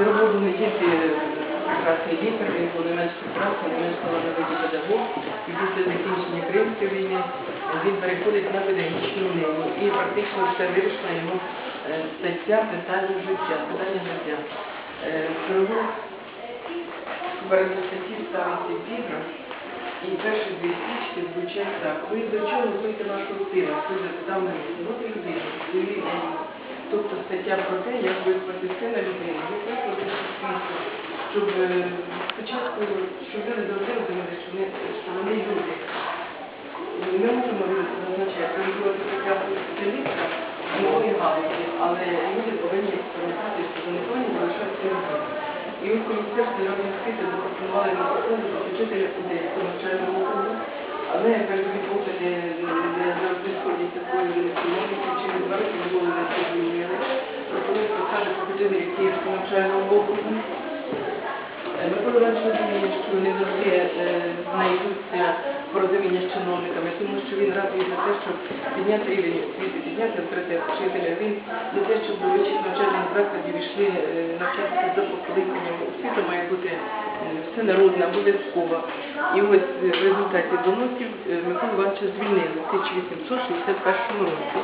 Перемогу не тільки прекрасний лікар, він був не менш прекрасний, не менш талановитий педагог. І після закінчення Кримської війни він переходить на педагогічну ниву. І практично все вирішила його е, стаття питання життя, питання життя. Е, Педагог перед статті ставиться підра, і перші дві стрічки звучать так. Ви до чого готуєте вашого сина? Хто запитав людину. Тобто стаття про те, як виспати сина людини, як виспати суспільство, щоб е, спочатку, щоб люди завжди розуміли, що вони, що вони люди. Ми можемо зазначати, розвивати прекрасну спеціаліста нової галузі, але люди повинні пам'ятати, що вони повинні залишатися людьми. І от Міністерство освіти запропонували на посаду вчителя навчального округу, але як кажуть, вчителя Київського навчального округу. Микола Іванович що не завжди е, знайдуться порозуміння з чиновниками, тому що він радує за те, щоб підняти рівень освіти, підняти авторитет вчителя. Він за те, щоб у вищих навчальних закладів йшли е, навчатися за покликанням. Освіта має бути е, всенародна, обов'язкова. І ось в результаті доносів Микола Івановича звільнили в 1861 році.